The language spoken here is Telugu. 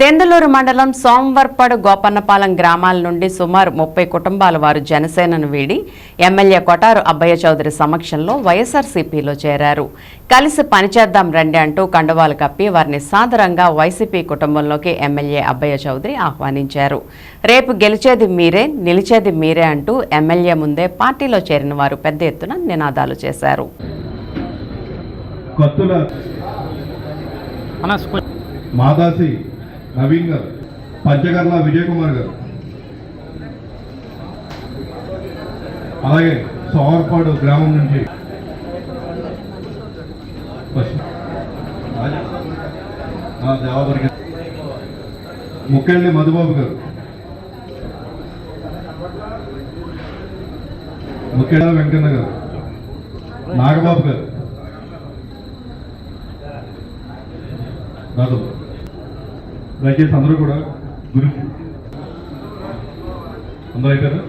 దెందులూరు మండలం సోమవర్పాడు గోపన్నపాలెం గ్రామాల నుండి సుమారు ముప్పై కుటుంబాల వారు జనసేనను వీడి ఎమ్మెల్యే కొటారు అబ్బయ్య చౌదరి సమక్షంలో వైఎస్ఆర్సీపీలో చేరారు. కలిసి పనిచేద్దాం రండి అంటూ కండువాలు కప్పి వారిని సాదరంగా వైసీపీ కుటుంబంలోకి ఎమ్మెల్యే అబ్బయ్య చౌదరి ఆహ్వానించారు. రేపు గెలిచేది మీరే నిలిచేది మీరే అంటూ ఎమ్మెల్యే ముందే పార్టీలో చేరిన వారు పెద్ద ఎత్తున నినాదాలు చేశారు. మాదాసి నవీన్ గారు పంచగర్ల విజయ్ కుమార్ గారు. అలాగే సోమర్పాడు గ్రామం నుంచి పశ్చిమ- రాజా. ముక్కెళ్ళి మధుబాబు గారు. ముఖ్యంగా వెంకన్న గారు. నాగబాబు గారు. రాదు దయచేసి అందరూ కూడా గురి అందరూ అయిపోయారా?